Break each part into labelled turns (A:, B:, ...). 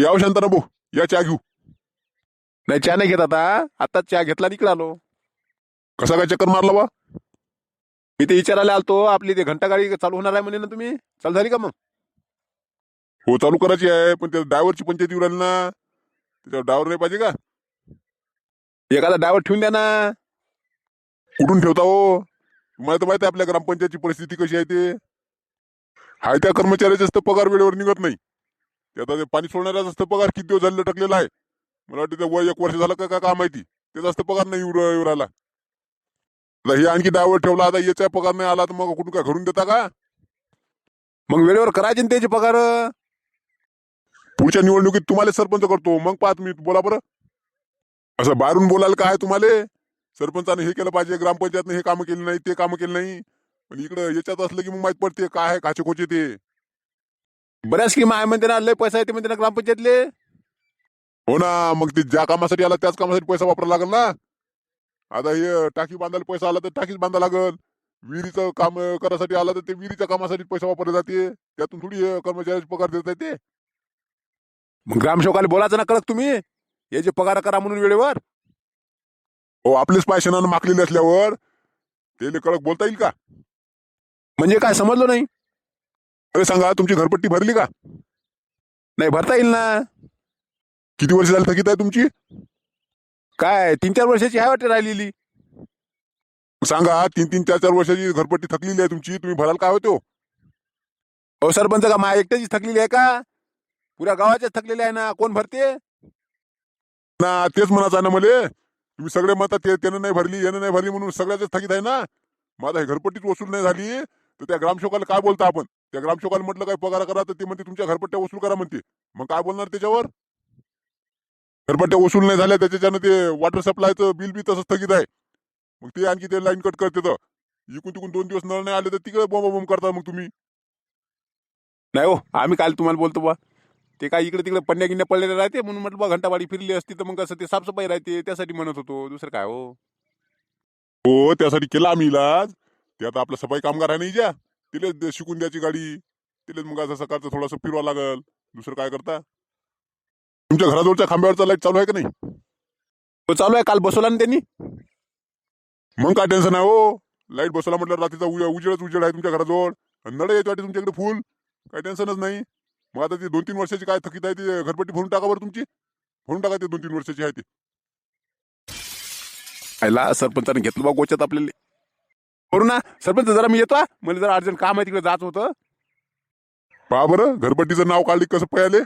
A: याव शांताना भाऊ या चहा घेऊ. नाही चहा नाही घेत आता. आताच चहा घेतला इकडे आलो. कसा काय चक्कर मारला बा? मी ते विचारायला आलतो आपली ते घंटा गाडी चालू होणार आहे म्हणे ना तुम्ही? चालू झाली का मग? हो चालू करायची आहे पण त्या ड्रायव्हरची पंचायत येऊ राहिली ना. त्याच्यावर ड्रायव्हर नाही पाहिजे का? एखादा ड्रायव्हर ठेवून द्या ना. कुठून ठेवता हो? तुम्हाला तर माहिती आहे आपल्या ग्रामपंचायतची परिस्थिती कशी आहे ते. हाय त्या कर्मचाऱ्याचा पगार वेळेवर निघत नाही. ते आता ते पाणी सोडणाऱ्याचा जास्त पगार किती दिवस झाले टाकलेला आहे? मला वाटतं ते वय एक वर्ष झालं का काय काय माहिती त्याचा जास्त पगार नाही येऊ राहिला आता हे आणखी डायवर ठेवला आता याचा पगार नाही आला तर मग कुठून काय घरून देता का? मग वेळेवर करायचे ना त्याचे पगार? पुढच्या निवडणुकीत तुम्हाला सरपंच करतो मग पाहत मी बोला बरं. असं बाहेरून बोलायला काय तुम्हाला? सरपंचाने हे केलं पाहिजे ग्रामपंचायतने हे कामं केली नाही ते कामं केली नाही. पण इकडं याच्यात असलं की मग माहीत पडते काय आहे काचे कोचे ते. बऱ्याच स्कीम आहे म्हणते ना लय पैसा येते म्हणते ना ग्रामपंचायतले. हो ना मग ते ज्या कामासाठी आला त्याच कामासाठी पैसा वापरावा लागेल ना. आता हे टाकी बांधायला पैसा आला तर टाकीच बांधा लागल. विहिरीचं काम करायसाठी आला तर ते विहिरीच्या कामासाठी पैसा वापरले जाते. त्यातून थोडी हे कर्मचाऱ्याचे पगार देत ते मग ग्रामसेवकाला बोलायचं ना कडक तुम्ही? हे जे पगार करा म्हणून वेळेवर? हो आपलेच पैशानं मागलेले असल्यावर ते कडक बोलता येईल का? म्हणजे काय समजलं नाही? अरे सांगा तुमची घरपट्टी भरली का? नाही भरता येईल ना. किती वर्ष झाली थकीत आहे तुमची? काय तीन चार वर्षाची आहे वाटते राहिलेली. सांगा तीन तीन चार चार वर्षाची घरपट्टी थकलेली आहे तुमची तुम्ही भराल काय होतो? अहो सरपंच का माझ्या एकट्याची थकलेली आहे का? पुऱ्या गावाच्याच थकलेली आहे ना कोण भरते? ना तेच म्हणायचं ना मले. तुम्ही सगळे म्हणता ते त्यानं नाही भरली यानं नाही भरली म्हणून सगळ्याच थकीत आहे ना. माझा हे घरपट्टीच वसूल नाही झाली. तर त्या ग्रामसेवकाला काय बोलता आपण? त्या ग्रामसेवकाला म्हटलं काय पगार करा तर ते म्हणते तुमच्या घरपट्ट्या वसूल करा म्हणते. मग काय बोलणार त्याच्यावर? घरपट्ट्या वसूल नाही झाल्या त्याच्यानं ते वॉटर सप्लायचं बिल बी तसंच थकीत आहे. मग ते आणखी ते लाईन कट करते तर. इकून तिकून दोन दिवस नळ नाही आले तर तिकडे बॉम्ब बॉम्ब करता मग तुम्ही. नाही हो आम्ही काल तुम्हाला बोलतो बा. ते काय इकडे तिकडे पन्या गिन्या पडलेले राहते म्हणून म्हटलं बा घंटावाडी फिरली असती तर मग कसं ते साफसफाई राहते त्यासाठी म्हणत होतो. दुसरं काय हो? हो त्यासाठी केला आम्ही इलाज. ते आता आपलं सफाई कामगार आहे नाही ज्या तिलेच शिकून द्यायची गाडी. तिलेच मग असं सकाळचं थोडंसं फिरवा लागल. दुसरं काय करता? तुमच्या घराजवळच्या खांब्यावरचा लाइट चालू आहे का नाही? हो चालू आहे. काल बसवला ना त्यांनी. मग काय टेन्शन आहे हो. लाइट बसवला म्हटलं रात्रीचा उजे- उजेडच उजेड आहे तुमच्या घराजवळ. आणि नळ येत वाटते तुमच्याकडे फुल काही टेन्शनच नाही. मग आता ती दोन तीन वर्षाची काय थकीत आहे ती घरपट्टी भरून टाका बरं तुमची. भरून टाका ते दोन तीन वर्षाची आहे ती. सरपंचाने घेतलं बा गोच्यात आपल्याला. करू ना. सरपंच जरा मी येतो हा. मला जरा अर्जंट काम आहे तिकडे जात होतं. पहा बरं घरपट्टीचं नाव काढली कसं पयाले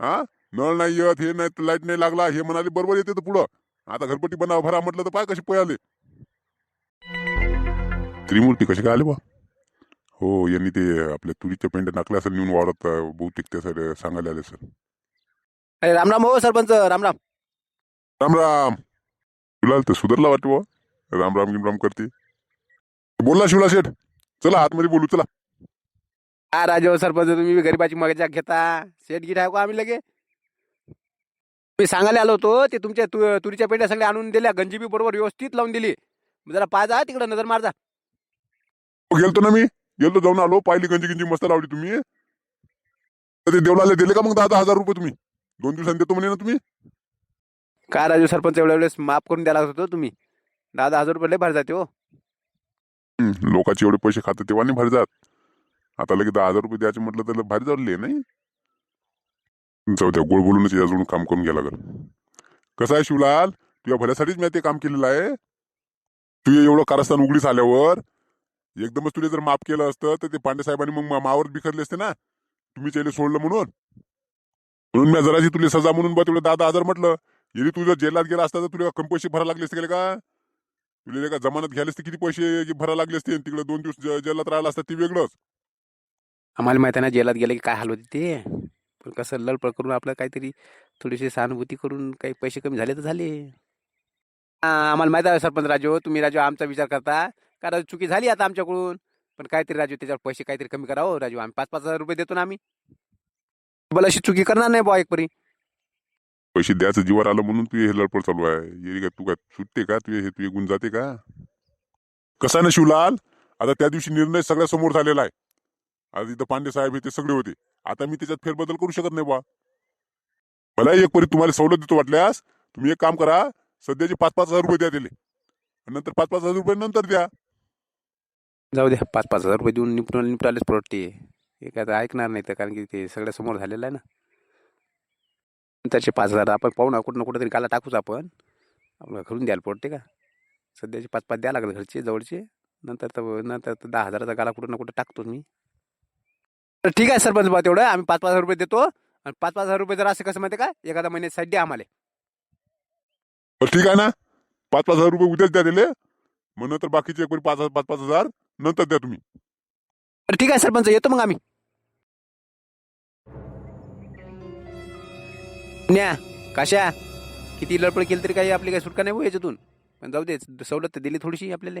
A: हा? नळ नाही येत हे नाही लाइट नाही लागला हे म्हणाले बरोबर येते तर पुढं. आता घरपट्टी बनवा भरा म्हटलं तर पाय कशी पयाले त्रिमूर्ती कशी काय आले बा हो यांनी ते आपल्या तुरीच्या पेंड्या टाकल्या असेल नेऊन अं, बहुतेक त्यासाठी सांगायला आले सर.
B: अरे रामराम हो सरपंच रामराम
A: राम. राम शिवलाल तर सुधरला वाटतो बुवा. राम राम गिम राम करते. बोलला शिवला शेठ. चला आतमध्ये बोलू चला.
B: हा राजे सरपंच तुम्ही गरीबाची मजा घेता. शेट गिट आहे का आम्ही लगे? मी सांगायला आलो होतो ते तुमच्या तु- तुरीच्या पेंड्या सगळ्या आणून दिल्या गंजी बी बरोबर व्यवस्थित लावून दिली. जरा पाय जा तिकडे नजर मार जा.
A: हो, गेलतो ना मी. गेलतो जाऊन आलो पाहिली गंजी गिंजी मस्त लावली तुम्ही. तर ते देवलाले दिले का मग दहा दहा हजार रुपये तुम्ही? दोन दिवसांनी देतो म्हणे ना तुम्ही.
B: काय राजू सरपंच एवढ्या वेळेस माफ करून द्यायला लागत होतो तुम्ही? दहा दहा हजार रुपये लय भारी जाते हो.
A: हम्म, लोकांचे एवढे पैसे खातात तेव्हा नाही भारी जात. आता लगेच दहा हजार रुपये द्यायचे म्हटलं तर भारी जारले नाही? जाऊ द्या गोड बोलूनच याजवळून काम करून घ्या लागल. कसं आहे शिवलाल? तुझ्या भल्यासाठीच मी ते काम केलेलं आहे. तू एवढं कारस्थान उघडीस आल्यावर एकदमच तुला जर माफ केलं असतं तर ते पांडे साहेबांनी मग मा- मावर बिखरले असते ना? तुम्ही त्याला सोडलं म्हणून. म्हणून मी जराशी तुला सजा म्हणून बा तुला दहा दहा हजार म्हटलं. यदि तुझं जेलात गेला असता तर तुला कमी पैसे भरायला लागले असते का? तुला का जमानत घ्यायला असते किती पैसे भरा लागले असते आणि तिकडे दोन दिवस ज- जेलात राहिला असता ते वेगळंच.
B: आम्हाला माहिती आहे ना जेलात गेले की काय हाल होते ते. पण कसं लळपळ करून आपलं काहीतरी थोडीशी सहानुभूती करून काही पैसे कमी झाले तर झाले. हा, आम्हाला माहिती आहे सरपंच राजू तुम्ही राजू आमचा विचार करता. कारण चुकी झाली आता आमच्याकडून? पण काहीतरी राजू त्याच्यावर पैसे काहीतरी कमी करा राजू आम्ही पाच पाच हजार रुपये देतो ना आम्ही. मला अशी चुकी करणार नाही बा एकपरी.
A: पैसे द्यायचं जीवर आलं म्हणून तुझे हे लडपड चालू आहे. ये का तू काय सुटते का? तुझे हे तू गुण जाते का? कसा ना शिवलाल आता त्या दिवशी निर्णय सगळ्या समोर झालेला आहे. आज इथं पांडे साहेब हे ते सगळे होते. आता मी त्याच्यात फेरबदल करू शकत नाही बा. मला एक परी तुम्हाला सवलत देतो वाटल्यास तुम्ही एक काम करा सध्याचे पाच पाच हजार रुपये द्या दिले नंतर पाच पाच हजार रुपये नंतर द्या.
B: जाऊ द्या पाच पाच हजार रुपये देऊन निपटून निपटायलाच परवडते. हे काय तर ऐकणार नाही तर कारण की ते सगळ्या समोर झालेलं आहे ना. नंतरचे पाच हजार आपण पाहू ना कुठं ना कुठं तरी गाला टाकूच आपण. आपलं घरून द्यायला पडते का? सध्याचे पाच पाच द्यायला लागले घरचे जवळचे. नंतर तर नंतर तर दहा हजाराचा गाला कुठं ना कुठं टाकतो मी. तर ठीक आहे सरपंच बा तेवढं आम्ही पाच पाच हजार रुपये देतो. आणि पाच पाच हजार रुपये जर असं कसं माहिती का एखाद्या महिन्यात साईड द्या आम्हाला.
A: बरं ठीक आहे ना? पाच पाच हजार रुपये उद्याच द्या दिले. मग नंतर बाकीचे एक पाच पाच पाच हजार नंतर द्या तुम्ही.
B: तर ठीक आहे सरपंच येतो मग आम्ही. न्या कशा किती लडपड केली तरी काही आपली काही सुटका नाही हो याच्यातून. पण जाऊ दे सवलत तर दिली थोडीशी आपल्याला.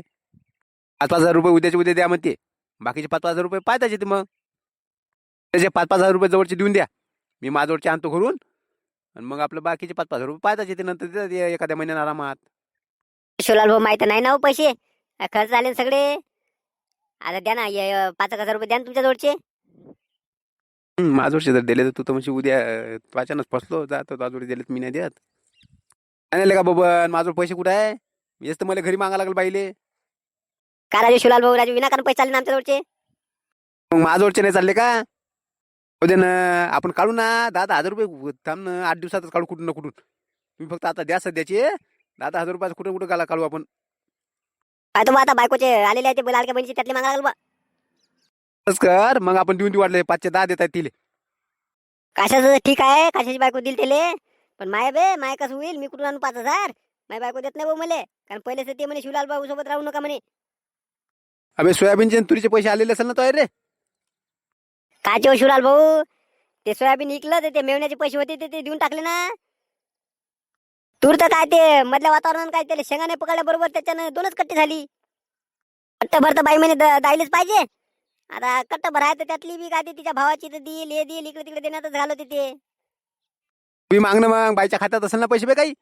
B: पाच पाच हजार रुपये उद्याचे उद्या द्या म्हणते. बाकीचे पाच पाच हजार रुपये पाहताचे येते मग. त्याचे पाच पाच हजार रुपये जवळचे देऊन द्या. मी माझ्यावरचे आणतो घरून. आणि मग आपलं बाकीचे पाच पाच हजार रुपये पाहताचे येते नंतर देतात एखाद्या महिन्यात आरामात.
C: शिवलाल भाऊ माहीत नाही ना हो पैसे. खर्च झाले ना सगळे. आता द्या ना ये, पाच एक हजार रुपये द्या ना तुमच्या जवळचे.
B: हं, माझ्यावरचे जर दिले तर तू तर म्हणजे उद्या अचानक फसलो जातो माझ्यावर दिले तर मी नाही देत. नाही का बाबा माझ्यावर पैसे कुठं आहे? येस तर मला घरी मागा लागल बाईले.
C: का राजू शिवलाल भाऊ राजू विनाकारण पैसे चालले ना आमच्या जवळचे?
B: मग माझ्यावरचे नाही चालले का? उद्या ना आपण काढू ना. दहा दहा हजार रुपये थांब ना आठ दिवसातच काढू कुठून ना कुठून. तुम्ही फक्त आता द्या सध्याचे. दहा दहा हजार रुपयाचं कुठं कुठं गाला काढू आपण.
C: काय तो बा आता बायकोचे आलेले आहे ते लाडक्या बहिणीचे त्यातले मागा लागल बा.
B: तसंच कर. मग आपण देऊन देऊ वाटले पाचशे दहा देतात तिले.
C: कशाचं? ठीक आहे. कशाची बायको दिली त्याले पण माय बे माय कसं होईल? मी कुठून आणू पाच हजार? माय बायको देत नाही भाऊ मले. कारण पहिलेच ते म्हणे शिवलाल भाऊ सोबत राहू नका म्हणे.
B: अबे सोयाबीनचे आणि तुरीचे पैसे आलेले असेल ना तो रे?
C: काचे हो शिवलाल भाऊ? ते सोयाबीन विकलं तर ते मेवण्याचे पैसे होते ते ते देऊन टाकले ना. तूर तर काय ते मधल्या वातावरणात काय त्याला शेंगा नाही पकडल्या बरोबर त्याच्यानं दोनच कट्टे झाली. कट्ट भर तर बाई म्हणे द- द्यायलाच पाहिजे. आता कट्ट भराय तर त्यातली बी काय ते तिच्या भावाची तर देईल हे देईल इकडे तिकडे देण्यातच घालवते ते.
B: तुम्ही मागणं मग बाईच्या खात्यात असेल ना पैसे बे काही?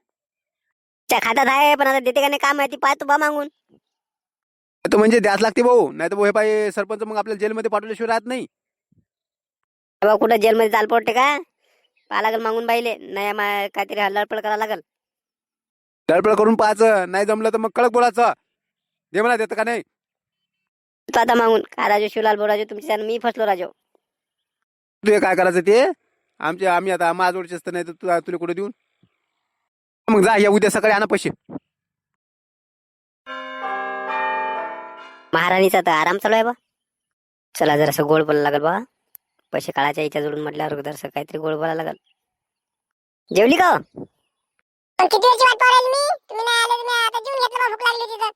C: त्या खात्यात आहे पण आता देते का नाही काम आहे ती पाहतो बा मागून.
B: तो म्हणजे द्यास लागते भाऊ नाही तर हे पाय सरपंच मग आपल्याला जेलमध्ये पाठवल्याशिवाय राहत नाही.
C: तेव्हा कुठं जेलमध्ये चाल पडते का? पाहा लागल मागून बाईले नाही मा काहीतरी लडपड करावं लागल.
B: धडपड करून पाहायचं नाही जमलं तर मग कडक बोलायचं. दे म्हणा देतं का नाही?
C: आता मागून. काय राजू शिवलाल भाऊ राजू तुमच्या मी फसलो राजू.
B: तू हे काय करायचं ते? आमचे आम्ही आता माझोडचेच तर नाही तर तू तुला कुठे देऊन मग जा या उद्या सकाळी आणा पैसे.
C: महाराणीचा तर आराम चालू आहे बा. चला जरासं गोड बोलायला लागल बा. पैसे काढायच्या इच्छा जोडून म्हटल्यावर जरासं काहीतरी गोड बोलायला लागल. जेवली का? हो?
D: पण किती वेळची वाट पाहिली मी तुम्ही नाही आले तुम्ही आता जेवून घेतलं भूक लागली तिथं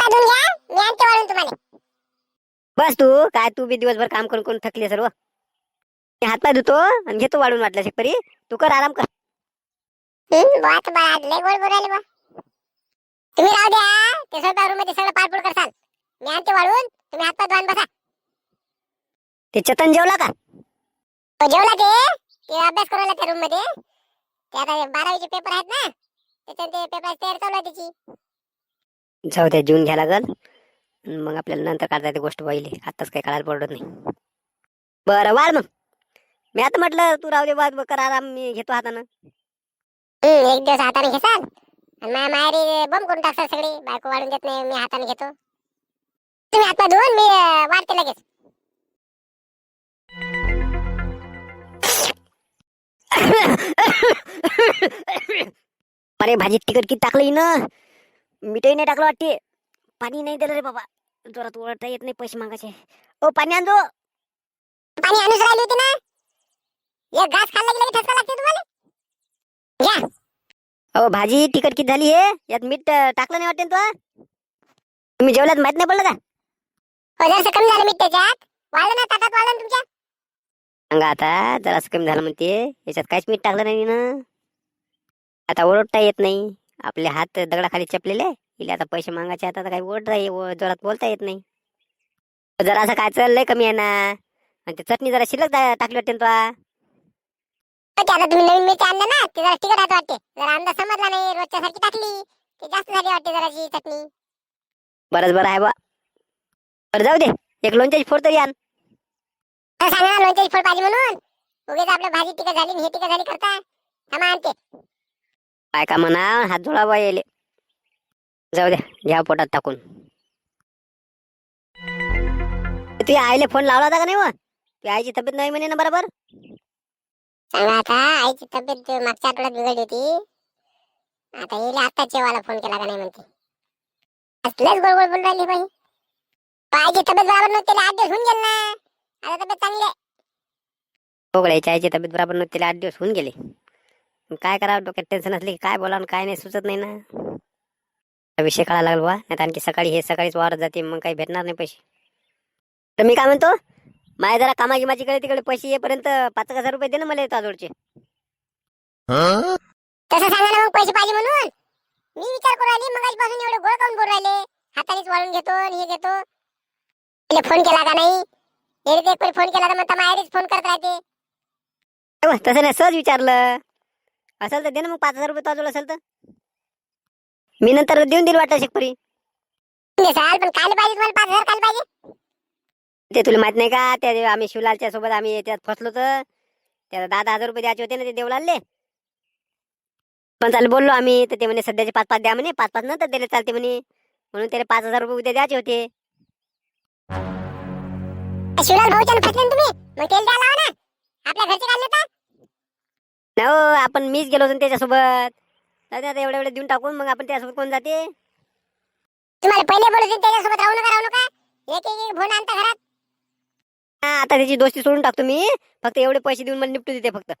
D: धुवून घ्या मी आणते वाढून तुम्हाला
C: बस तू काय तू बी दिवसभर काम करून करून थकली सर्व मी हातपाय धुतो आणि घेतो वाढून वाटलं शेकपरी तू कर आराम कर.
D: हम्म, बात बा लय गोड बोलायले बा तुम्ही राहू द्या ते स्वयंपाक रूम मध्ये सगळं पाडपूड करसाल. मी आणते वाढून तुम्ही हातपाय धुवान बसा.
C: ते चतन जेवला का?
D: तो जेवला ते. ते अभ्यास करायला त्या रूम मध्ये. ते आता बारावीचे पेपर आहेत ना त्याच्यात ते पेपर तयार चालू आहे त्याची.
C: जाऊ द्या जेवून घ्या लागल. मग आपल्याला नंतर काढता येते गोष्ट पाहिली. आताच काही काढायला पडत नाही. बरं वाढ मग. मी आता म्हटलं तू राहू दे बाद कर आराम मी घेतो हातानं.
D: हम्म, एक दिवस हाताने घेसाल? आणि माझ्या माहेरी बंद करून टाकसाल सगळे. बायको वाढून देत नाही मी हाताने घेतो. तुम्ही हातपाय धुवून मी अं, वाढते लगेच.
C: अरे भाजीत तिखट किती टाकलं ना मीठही नाही टाकलं वाटते. पाणी नाही दिलं रे बाबा. जोरात ओरडता येत नाही पैसे मागायचे. ओ पाणी आणजो
D: पाणी आणूच राहिली होती ना. एक घास खाल्ला गेला की ठसका लागते तुम्हाला? घ्या.
C: अहो भाजी तिखट किती झाली हे? यात मीठ टाकलं नाही वाटते ना तू तुम्ही जेवल्यात माहीत नाही पडलं का?
D: जरासं कमी झालं मीठ त्याच्यात. वाढलं ना ताटात वाढलं ना तुमच्या?
C: सांगा आता जरासं कमी झालं म्हणते. याच्यात काहीच मीठ टाकलं नाही ना. आता ओरडता येत नाही. आपले हात दगडाखाली चपलेले इले आता पैसे मागायचे आता काही ओरड राही जोरात बोलता येत नाही. जरा असं काय चाललंय कमी आहे ना? आणि ते चटणी जरा शिल्लक टाकली वाटते तुला?
D: आता तुम्ही नवीन मिरची आणलं ना ते जरा तिखट आहे वाटते. जरा अंदाज समजला नाही रोजच्या सारखी टाकली ते जास्त झाली वाटते जराची चटणी.
C: बरंच बरं आहे बा बरं जाऊ दे. एक लोणच्याची फोड तरी आण.
D: सांगा लोणच्याची फळ पाहिजे म्हणून. उगेच आपल्या भाजी टिका झाली हे टिका झाली करता. थांबा आणते.
C: काय का म्हणा हात जोडावा येले जाऊ द्या घ्या पोटात टाकून. तू आईले फोन लावला होता का नाही ती आईची तब्येत नाही म्हणे ना बरोबर?
D: सांगा आता आईची तब्येत मागच्या आठवड्यात बिघडली होती. आता येईल आता जेवायला फोन केला का नाही म्हणते. गोड गोड बोलून राहिली बाई. आईची तब्येत बरोबर नव्हती त्याला आठ दिवस होऊन गेले ना. आता तब्येत चांगली आहे.
C: पोगळ्याची आईची तब्येत बरोबर नव्हती तिला आठ दिवस होऊन गेले. काय करावं डोक्यात टेन्शन असले की काय बोलावं काय नाही सुचत नाही ना. विषय कळायला लागला बा. नाही आणखी सकाळी हे सकाळीच वावरत जाते मग काही भेटणार नाही पैसे. तर मी काय म्हणतो माझ्या जरा कामागिमाचीकडे तिकडे पैसे येईपर्यंत पाच एक हजार रुपये दे ना मला येतो आजोळचे.
D: तसं सांगा ना मग पैसे पाहिजे म्हणून. मी विचार करू राहिली मग पासून एवढे गोळ काऊन बोलू राहिले. हातानेच वाळून घेतो आणि हे घेतो फोन केला का नाही? फोन केला तर म्हणता माहेरीच फोन करत राहते.
C: तसं नाही सहज विचारलं. असेल तर दे ना मग पाच हजार रुपये ताजोळ असेल तर. मी नंतर देऊन देईल वाटतं शेकपरी.
D: साल पण काल पाहिजे तुम्हाला? पाच हजार काल पाहिजे?
C: ते तुला माहीत नाही का? त्या आम्ही शिवलालच्या सोबत आम्ही याच्यात फसलो तर. त्याला दहा दहा हजार रुपये द्यायचे होते ना ते देवलालले. पण चालू बोललो आम्ही तर ते म्हणे सध्याचे पाच पाच द्या म्हणे. पाच पाच नंतर दिले चालते म्हणे. म्हणून त्याला पाच हजार रुपये उद्या द्यायचे होते.
D: शिवलाल भाऊच्या फसले तुम्ही? मग तेल द्यायला ना. आपल्या घरचे काढले
C: नाही हो आपण मीच गेलो होतो ना त्याच्यासोबत. तर ते आता एवढे एवढे देऊन टाकून मग आपण त्यासोबत कोण जाते?
D: तुम्हाला पहिले बोलत होते त्याच्यासोबत राहू नका राहू नका. एक एक एक फोन आणता घरात.
C: हा, आता त्याची दोस्ती सोडून टाकतो मी. फक्त एवढे पैसे देऊन मला निपटू देते फक्त.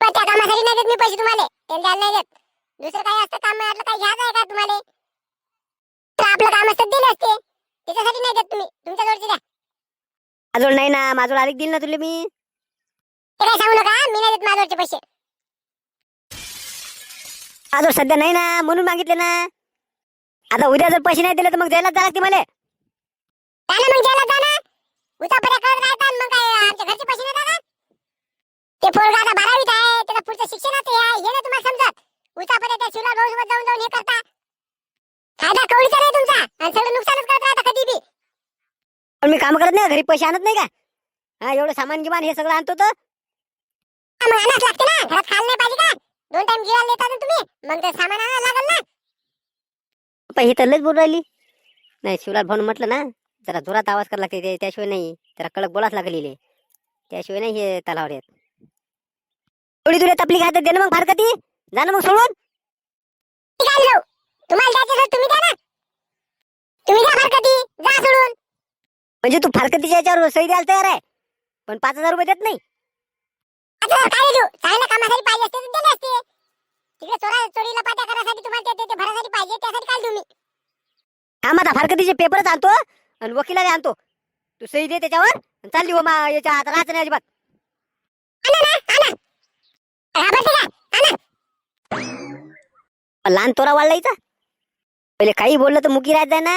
D: पण त्या कामासाठी नाही देत मी पैसे तुम्हाला. द्यायला नाही देत. दुसरं काही असतं काम आपलं काही घ्यायचं आहे का तुम्हाला? तर आपलं काम असतं दिले असते. त्याच्यासाठी नाही देत तुम्ही. तुमच्या जवळचे द्या.
C: माझोळ नाही ना माझोळ आली दिल ना तुला मी.
D: ते काही सांगू नका मी नाही देत माझ्यावरचे पैसे.
C: माझोळ सध्या नाही ना म्हणून मागितले ना. आता उद्या जर पैसे नाही दिले तर मग द्यायलाच जा लागते मला.
D: जा ना मग जा ना. काय आमच्या घरचे पैसे नाही का ते पोरगा आता बारावीत आहे त्याचं पुढचं शिक्षणाचं आहे हे ना तुम्हाला समजत. उचापर्या त्या शिवला भाऊ सोबत जाऊन जाऊन हे करता. फायदा कवडीचा नाही तुमचा आणि सगळं नुकसानच करत राहता कधी बी.
C: पण मी काम करत नाही का? घरी पैसे आणत नाही का? हा एवढं सामान गिमान हे सगळं आणतो तर?
D: आणाच लागते ना घरात खायला नाही पाहिजे का? दोन टाइम गिळायला देता ना तुम्ही मग ते सामान आणायला लागल ना.
C: पण ही तर लयच बोलून राहिली. नाही शिवलाल भाऊन म्हटलं ना जरा जोरात आवाज करायला लागते ते- त्याशिवाय नाही जरा कडक बोलाच लागलेली त्याशिवाय नाही हे तलावर येत. थोडी तुला तपली घालत दे ना मग फारकती. जा ना मग सोडून.
D: ठीक आहे जाऊ तुम्हाला द्यायचं तुम्ही द्या ना. तुम्ही द्या जा सोडून.
C: म्हणजे तू फारकतीच्या याच्यावर सही द्यायला तयार आहे पण पाच हजार रुपये देत नाही.
D: आता काय देऊ चांगल्या कामासाठी पाहिजे असते तर दिले असते. तिकडे चोरा चोरीला पाट्या करायसाठी तुम्हाला ते- ते ते भरासाठी पाहिजे त्यासाठी काय देऊ मी.
C: माझा फारकतीचे पेपरच आणतो आणि वकिलाने आणतो. तू सही दे त्याच्यावर आणि चालली हो मा याच्या आता राहत नाही अजिबात
D: घाबरते का
C: पण लहान तोरा वाढला इथं पहिले काही बोललं तर मुकी राहत जाय ना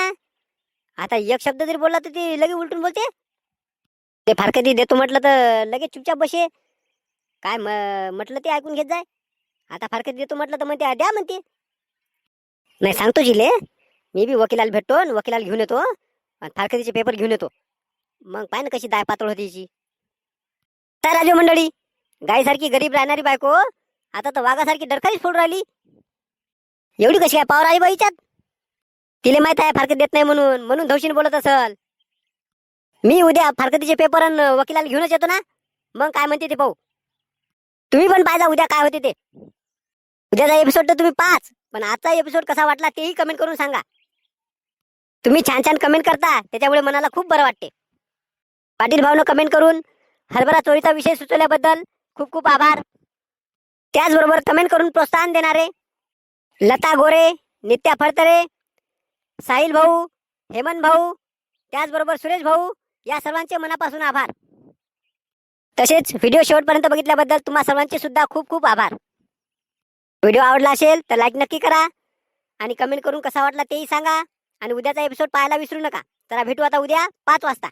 C: आता एक शब्द जरी बोलला तर ती लगे उलटून बोलते. ते फारकती देतो म्हटलं तर लगेच चुपचाप बसे. काय म- म्हटलं ते ऐकून घेत जाय. आता फारकत देतो म्हटलं तर म्हणते द्या म्हणते. नाही सांगतो जिले. मी बी वकिलाला भेटतो आणि वकिलाला घेऊन येतो आणि फारकतीचे पेपर घेऊन येतो. मग पाय ना कशी दाय पातळ होती हिची. काय राजू मंडळी गायसारखी गरीब राहणारी बायको आता तर वाघासारखी डरखालीच फोडून राहिली. एवढी कशी काय पावर आली बाईच्यात तिला माहीत आहे फारकत देत नाही म्हणून म्हणून धवशीन बोलत असल. मी उद्या फारकतीचे पेपर अन वकिलाला घेऊनच येतो ना. मग काय म्हणते ते पाहू. तुम्ही पण पाहिजा उद्या काय होते ते. उद्याचा एपिसोड तर तुम्ही पाच पण आजचा एपिसोड कसा वाटला तेही कमेंट करून सांगा. तुम्ही छान छान कमेंट करता त्याच्यामुळे मनाला खूप बरं वाटते. पाटील भाऊनं कमेंट करून हरभरा चोरीचा विषय सुचवल्याबद्दल खूप खूप आभार. त्याचबरोबर कमेंट करून प्रोत्साहन देणारे लता गोरे नित्या फडतरे साहिल भाऊ हेमंत भाऊ त्याचबरोबर सुरेश भाऊ या सर्वांचे मनापासून आभार. तसेच व्हिडिओ शेवटपर्यंत बघितल्याबद्दल तुम्हा सर्वांचे सुद्धा खूप खूप आभार. व्हिडिओ आवडला असेल तर लाईक नक्की करा आणि कमेंट करून कसा वाटला तेही सांगा. आणि उद्याचा एपिसोड पाहायला विसरू नका. चला भेटू आता उद्या पाच वाजता.